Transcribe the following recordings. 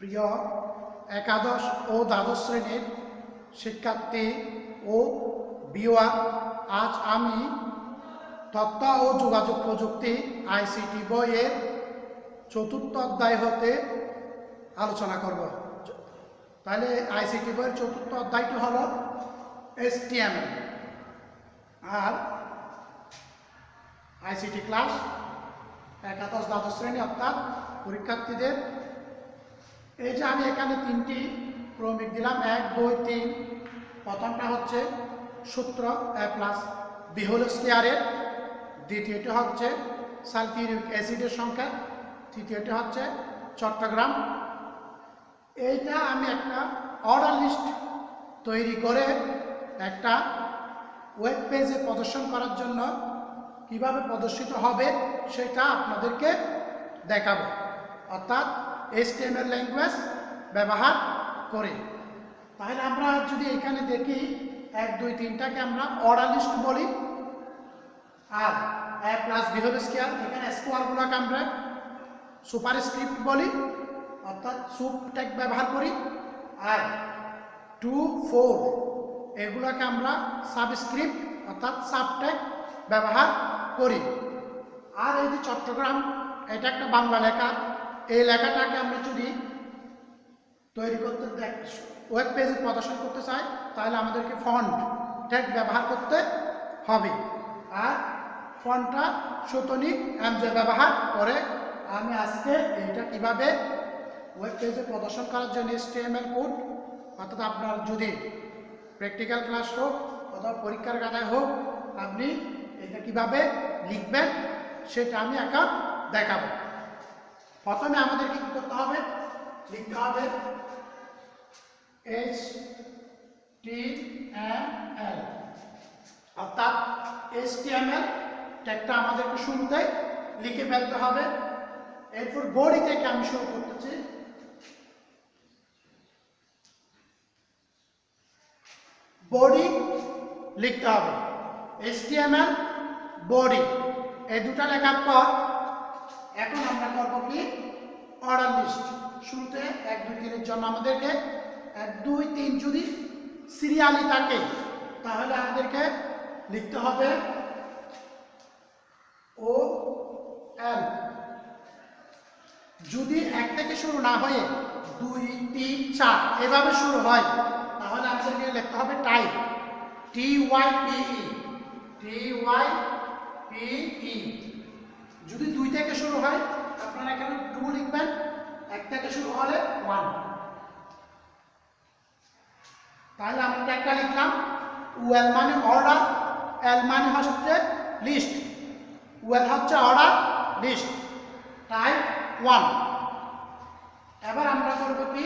প্রিয় একাদশ ও দ্বাদশ শ্রেণির শিক্ষার্থী ও বিওয়া আজ আমি তথ্য ও যোগাযোগ প্রযুক্তি আইসিটি বইয়ের চতুর্থ অধ্যায় হতে আলোচনা করব। তাহলে আইসিটি বইয়ের চতুর্থ অধ্যায়টি হল এসটিএমএল আর আইসিটি ক্লাস একাদশ দ্বাদশ শ্রেণি অর্থাৎ পরীক্ষার্থীদের এই যে আমি এখানে তিনটি ক্রমিক দিলাম, এক, দুই, তিন। প্রথমটা হচ্ছে সূত্র, এ প্লাস বিহল স্কেয়ারের। দ্বিতীয়টি হচ্ছে সালফিউরিক অ্যাসিডের সংখ্যা। তৃতীয়টি হচ্ছে চট্টগ্রাম। এইটা আমি একটা অর্ডার লিস্ট তৈরি করে একটা ওয়েব পেজে প্রদর্শন করার জন্য কীভাবে প্রদর্শিত হবে সেটা আপনাদেরকে দেখাবো। অর্থাৎ HTML ল্যাঙ্গুয়েজ ব্যবহার করে। তাহলে আমরা যদি এখানে দেখি, এক, দুই, তিনটাকে আমরা অর্ডার লিস্ট বলি। আর A plus B whole square এখানে স্কোয়ারগুলোকে আমরা সুপার স্ক্রিপ্ট বলি, অর্থাৎ সুপ ট্যাগ ব্যবহার করি। আর টু ফোর এগুলোকে আমরা সাবস্ক্রিপ্ট অর্থাৎ সাবট্যাগ ব্যবহার করি। আর এই যে চট্টগ্রাম, এটা একটা বাংলা লেখা। এই লেখাটাকে আমরা যদি তৈরি করতে ওয়েব পেজে প্রদর্শন করতে চাই, তাহলে আমাদেরকে ফন্ট ট্যাগ ব্যবহার করতে হবে। আর ফন্টটা সুতনিক এমজে ব্যবহার করে আমি আজকে এইটা কীভাবে ওয়েব পেজে প্রদর্শন করার জন্য এসটিএমএল কোড অর্থাৎ আপনার যদি প্র্যাকটিক্যাল ক্লাস হোক অথবা পরীক্ষার খাতায় হোক, আপনি এটা কীভাবে লিখবেন, সেটা আমি এখন দেখাবো। প্রথমে আমাদেরকে কি করতে হবে? লিখতে হবে এইচ টি এম এল অর্থাৎ এইচ টি এম এল ট্যাগটা আমাদেরকে শুরুতে লিখে ফেলতে হবে। এরপর বডি থেকে আমি শুরু করতেছি। বডি লিখতে হবে। HTML body. এই দুটা লেখার পর এখন আমরা করব কি? Order list. শুরুতে এক, দুই, তিনের জন্য আমাদেরকে এক, দুই, তিন যদি সিরিয়ালি থাকে, তাহলে আমাদেরকে লিখতে হবে ও এল। যদি এক থেকে শুরু না হয়ে দুই, তিন, চার এভাবে শুরু হয়, তাহলে আমাদেরকে লিখতে হবে type. T Y P E T Y P E যদি দুই থেকে শুরু হয়, আপনারা এখানে টু লিখবেন। এক থেকে শুরু হলে ওয়ান তাহলে আমরা একটা লিখলাম ওয়েল মানে অর্ডার এল মানে হচ্ছে লিস্ট ওয়েল হচ্ছে অর্ডার লিস্ট তাই ওয়ান এবার আমরা করব কি?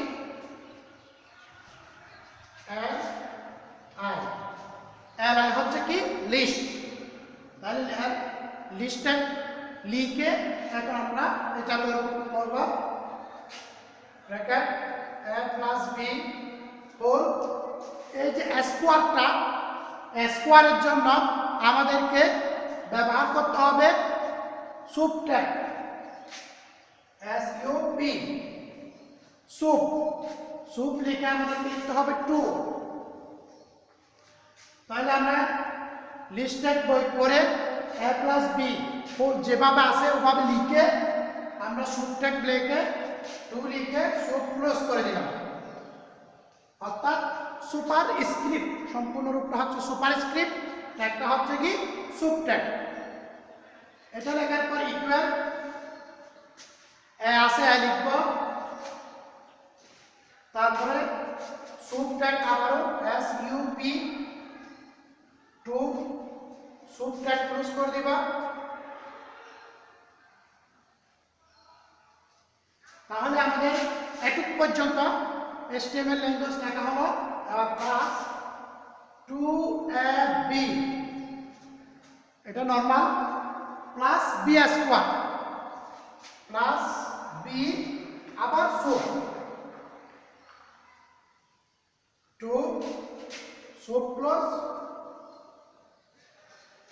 এল আই হচ্ছে কি? লিস্ট তাহলে লিস্টে লিখে এখন আমরা এটা করব। Bracket A plus B whole এই যে স্কোয়ারটা স্কোয়ারের জন্য আমাদেরকে ব্যবহার করতে হবে tag S U P sup. Sup লিখে আমাদেরকে লিখতে হবে টু তাহলে আমরা লিস্টেড বই করে এ প্লাস বি যেভাবে আছে, ওভাবে লিখে আমরা সুপটেক লিখে টু লিখে সুপ ক্লোজ করে দিলাম। অর্থাৎ সুপার স্ক্রিপ্ট সম্পূর্ণ রূপটা হচ্ছে সুপার স্ক্রিপ্ট একটা হচ্ছে কি? সুপটেক এটা লেখার পর ইকুয়াল এ আছে এ লিখব। তারপরে সুপটেক আবারও S U P two sup tag close করে দিবা। আমাদের এটুক পর্যন্ত HTML ল্যাঙ্গুয়েজ লেখা হলো। এবার প্লাস টু এ বি এটা normal plus B square plus B আবার সুপ টু সুপ ক্লোজ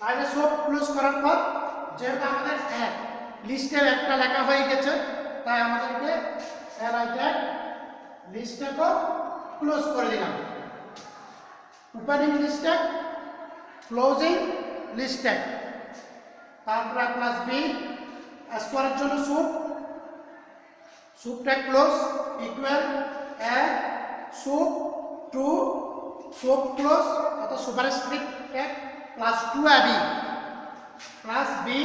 তাহলে সব ক্লোজ করার পর, যেহেতু আমাদের এক লিস্টের একটা লেখা হয়ে গেছে, তাই আমাদেরকে এর ট্যাগ লিস্টটাকে ক্লোজ করে দিলাম। ওপেনিং লিস্টেক ক্লোজিং লিস্টেক তারপরে প্লাস বি স্কোয়ারের জন্য sup সুপটা close equal A sup two sup close অর্থাৎ সুপার স্ক্রিপ্ট এক plus two A B plus B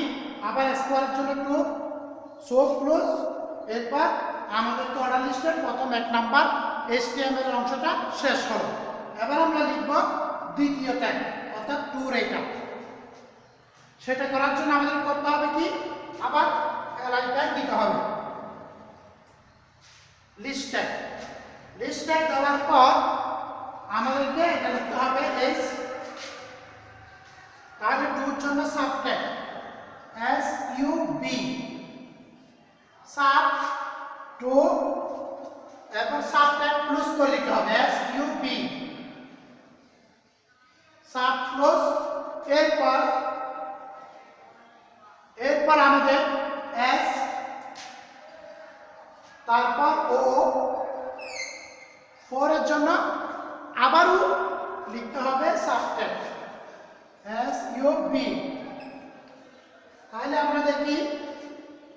আবার স্কোয়ারের জন্য টু সুপ ক্লোজ এরপর আমাদের তো অর্ডার লিস্টের প্রথম এক নাম্বার এসটিএমএল অংশটা শেষ হলো। এবার আমরা লিখব দ্বিতীয় ট্যাগ অর্থাৎ টুর এইটা সেটা করার জন্য আমাদের করতে হবে কি? আবার এলআই ট্যাগ দিতে হবে। লিস্ট ট্যাগ লিস্ট ট্যাগ দেওয়ার পর আমাদেরকে এটা লিখতে হবে এস তাহলে টুর জন্য sub tag S U B two এরপর সাব ট্যাগ ক্লোজ করে লিখতে হবে S U B sub close এরপর এরপর আমাদের এস তারপর ও ফোর এর জন্য আবারও লিখতে হবে সাবটেক এস ইউ বি তাহলে আমরা দেখি,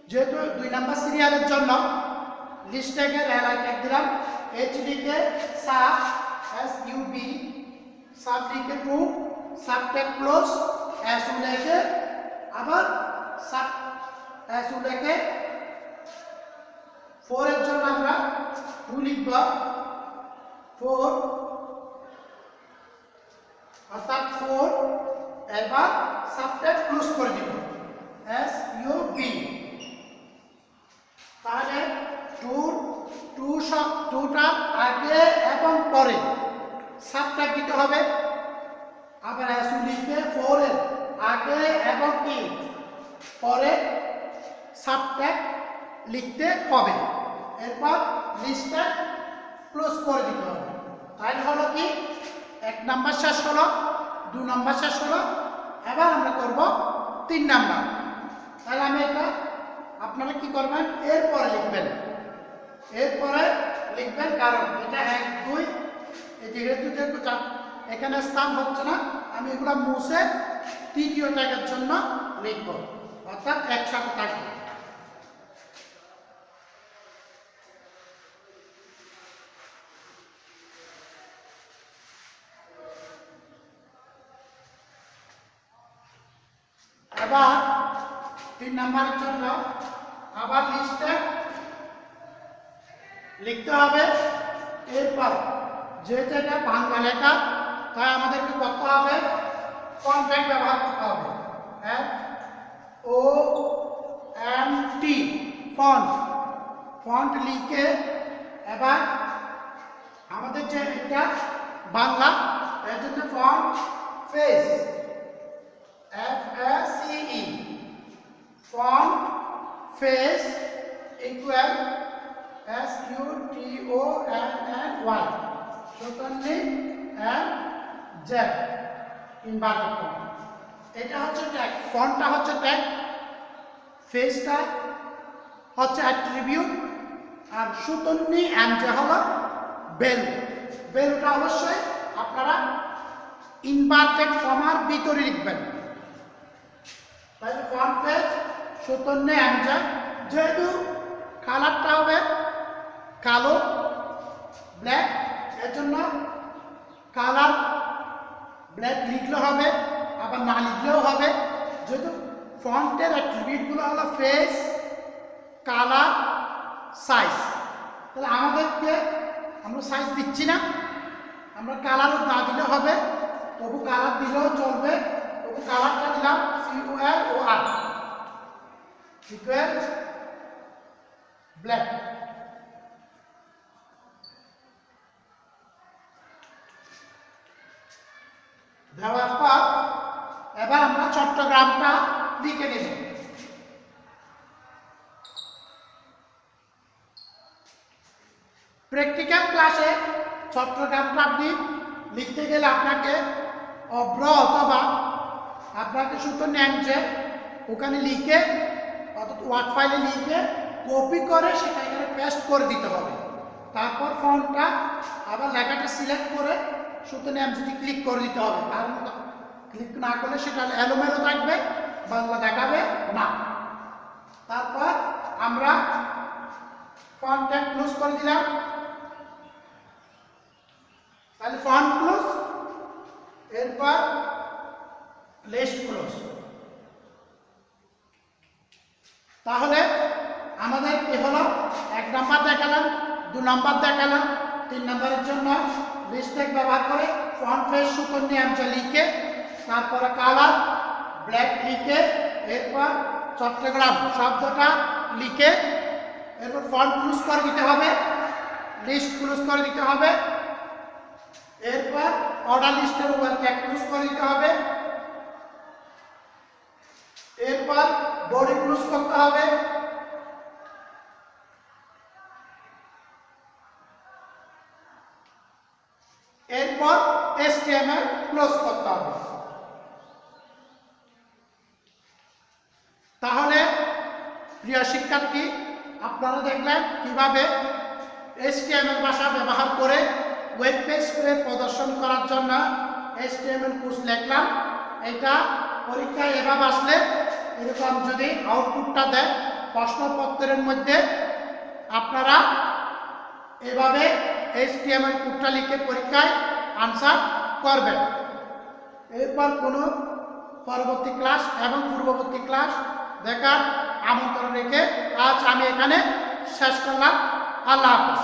যেহেতু দুই নাম্বার সিরিয়ালের জন্য লিস্ট ট্যাগের এলাই ট্যাগ দিলাম এইচডি কে sub S U B sub লিখে two sub tag close S U লিখে আবার সাব এস উ লিখে ফোর এর জন্য আমরা টু লিখব ফোর অর্থাৎ ফোর এবার সাবটেক ক্লোজ করে দিব এস ইউ বি তাহলে টু টু টুটার আগে এবং পরে। সাবট্যাগ দিতে হবে? আবার ইউ লিখবে ফোর এর। আগে এবং কি? পরে সাবট্যাগ লিখতে হবে। এরপর লিস্টটা ক্লোজ করে দিতে হবে। তাহলে হলো কি? এক নাম্বার শেষ হলো, দু নাম্বার শেষ হলো এবার আমরা করব তিন নাম্বার। তাহলে আমি এটা আপনারা কি করবেন? এরপরে লিখবেন। এরপরে লিখবেন কারণ। এটা এক, দুই যেহেতু যেহেতু এখানে স্থান হচ্ছে না। আমি এগুলো মুছে তৃতীয় ট্যাগের জন্য লিখব। অর্থাৎ একসাথে থাকবে এবার তিন নাম্বারের জন্য আবার লিস্টে লিখতে হবে। এরপর যেহেতু এটা বাংলা লেখা, তাই আমাদেরকে করতে হবে কন্ট্যাক্ট ব্যবহার করতে হবে। F O N T font font লিখে এবার আমাদের যে এটা বাংলা, এর জন্য font face E font face equal S U T O N N Y. Certainly and Z. Inverted comma এটা হচ্ছে ট্যাগ ফন্টটা হচ্ছে ট্যাগ ফেসটা হচ্ছে অ্যাট্রিবিউট আর সুতন্নি অ্যান্ড যে হলো বেল বেলটা অবশ্যই আপনারা ইনভার্টেড কমার ভিতরে লিখবেন। তাহলে ফ্রন্ট পেজ সুতন্য অ্যান্সার যেহেতু কালারটা হবে কালো ব্ল্যাক এর জন্য কালার ব্ল্যাক লিখলে হবে, আবার না লিখলেও হবে। যেহেতু ফন্টের অ্যাট্রিবিউটগুলো হলো ফেস কালার সাইজ তাহলে আমাদেরকে আমরা সাইজ দিচ্ছি না। আমরা কালারও না দিলে হবে, তবু কালার দিলেও চলবে। তবু কালারটা দিলাম C O L O R equal black দেওয়ার পর এবার আমরা চট্টগ্রামটা লিখে নেব। প্র্যাকটিক্যাল ক্লাসে চট্টগ্রামটা আপনি লিখতে গেলে আপনাকে অভ্র অথবা আপনাকে শুধু নেন যে ওখানে লিখে অর্থাৎ ওয়ার্ড ফাইলে লিখে কপি করে সেটা এখানে পেস্ট করে দিতে হবে। তারপর ফর্মটা আবার লেখাটা সিলেক্ট করে শুধু নাম যদি ক্লিক করে দিতে হবে কারণ ক্লিক না করলে সেটা এলোমেলো থাকবে, বাংলা দেখাবে না। তারপর আমরা ফন্টটা ক্লোজ করে দিলাম। তাহলে ফন্ট ক্লোজ এরপর লিস্ট ক্লোজ তাহলে আমাদের কি হলো এক নাম্বার দেখালাম, দু নাম্বার দেখালাম, তিন নাম্বারের জন্য লিস্টেক ব্যবহার করে ফ্রন্ট পেজ নিয়মটা লিখে, তারপরে কালার ব্ল্যাক লিখে, এরপর চট্টগ্রাম শব্দটা লিখে, এরপর ফন্ট ক্লুজ করে দিতে হবে লিস্ট ক্লুজ করে দিতে হবে, এরপর অর্ডার লিস্টের উপর ট্যাগ ক্লুজ করে দিতে হবে, এরপর বডি ক্লোজ করতে হবে এসটিএমএল ক্লোজ করতে হবে। তাহলে, প্রিয় শিক্ষার্থী, আপনারা দেখলেন কীভাবে এসটিএমএল ভাষা ব্যবহার করে ওয়েব পেজ প্রদর্শন করার জন্য এসটিএমএল কোর্স লিখলাম। এটা পরীক্ষায় এভাবে আসলে এরকম যদি আউটপুটটা দেয় প্রশ্নপত্রের মধ্যে, আপনারা এভাবে এইচটিএমএল কোডটা লিখে পরীক্ষায় আনসার করবেন। এরপর কোনো পরবর্তী ক্লাস এবং পূর্ববর্তী ক্লাস দেখার আমন্ত্রণ রেখে আজ আমি এখানে শেষ করলাম। আল্লাহ হাফিজ।